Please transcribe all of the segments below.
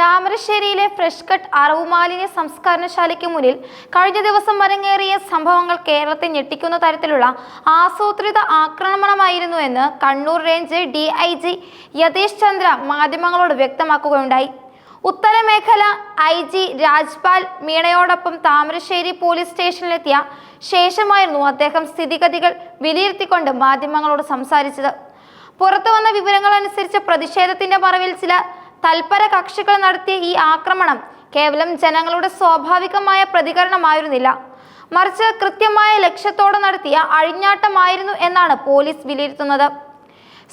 താമരശ്ശേരിയിലെ fresh cut അറവുമാലിന്യ സംസ്കരണശാലയ്ക്ക് മുന്നിൽ കഴിഞ്ഞ ദിവസം അരങ്ങേറിയ സംഭവങ്ങൾ കേരളത്തെ ഞെട്ടിക്കുന്ന തരത്തിലുള്ള ആസൂത്രിത ആക്രമണമായിരുന്നു എന്ന് Kannur range D I G Yathish Chandra മാധ്യമങ്ങളോട് വ്യക്തമാക്കുകയുണ്ടായി. ഉത്തരമേഖല ഐ ജി രാജ്പാൽ മീണയോടൊപ്പം താമരശ്ശേരി പോലീസ് സ്റ്റേഷനിലെത്തിയ ശേഷമായിരുന്നു അദ്ദേഹം സ്ഥിതിഗതികൾ വിലയിരുത്തിക്കൊണ്ട് മാധ്യമങ്ങളോട് സംസാരിച്ചത്. പുറത്തു വന്ന വിവരങ്ങൾ അനുസരിച്ച് പ്രതിഷേധത്തിന്റെ മറവിൽ ചില തൽപര കക്ഷികൾ നടത്തിയ ഈ ആക്രമണം കേവലം ജനങ്ങളുടെ സ്വാഭാവികമായ പ്രതികരണമായിരുന്നില്ല. മറിച്ച് കൃത്യമായ ലക്ഷ്യത്തോടെ നടത്തിയ അഴിഞ്ഞാട്ടമായിരുന്നു എന്നാണ് പോലീസ് വിലയിരുത്തുന്നത്.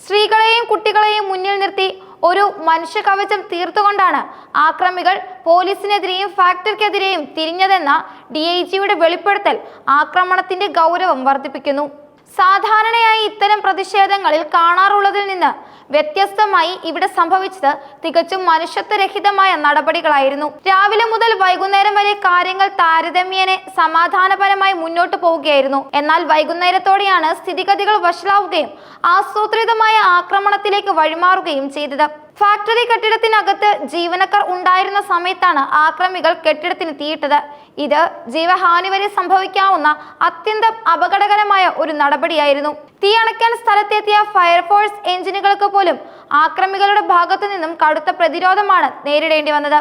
സ്ത്രീകളെയും കുട്ടികളെയും മുന്നിൽ നിർത്തി ഒരു മനുഷ്യ കവചം തീർത്തുകൊണ്ടാണ് ആക്രമികൾ പോലീസിനെതിരെയും ഫാക്ടറിക്കെതിരെയും തിരിഞ്ഞതെന്ന ഡി ഐ ജിയുടെ വെളിപ്പെടുത്തൽ ആക്രമണത്തിന്റെ ഗൗരവം വർദ്ധിപ്പിക്കുന്നു. സാധാരണയായി ഇത്തരം പ്രതിഷേധങ്ങളിൽ കാണാറുള്ളതിൽ നിന്ന് വ്യത്യസ്തമായി ഇവിടെ സംഭവിച്ചത് തികച്ചും മനുഷ്യത്വരഹിതമായ നടപടികളായിരുന്നു. രാവിലെ മുതൽ വൈകുന്നേരം വരെ കാര്യങ്ങൾ താരതമ്യേന സമാധാനപരമായി മുന്നോട്ട് പോവുകയായിരുന്നു. എന്നാൽ വൈകുന്നേരത്തോടെയാണ് സ്ഥിതിഗതികൾ വഷളാവുകയും ആസൂത്രിതമായ ആക്രമണത്തിലേക്ക് വഴിമാറുകയും ചെയ്തത്. ഫാക്ടറി കെട്ടിടത്തിനകത്ത് ജീവനക്കാർ ഉണ്ടായിരുന്ന സമയത്താണ് ആക്രമികൾ കെട്ടിടത്തിന് തീയിട്ടത്. ഇത് ജീവഹാനി വരെ സംഭവിക്കാവുന്ന അത്യന്തം അപകടകരമായ ഒരു നടപടിയായിരുന്നു. തീ അണയ്ക്കാൻ സ്ഥലത്തെത്തിയ ഫയർഫോഴ്സ് എഞ്ചിനുകൾക്ക് പോലും ആക്രമികളുടെ ഭാഗത്തു നിന്നും കടുത്ത പ്രതിരോധമാണ് നേരിടേണ്ടി വന്നത്.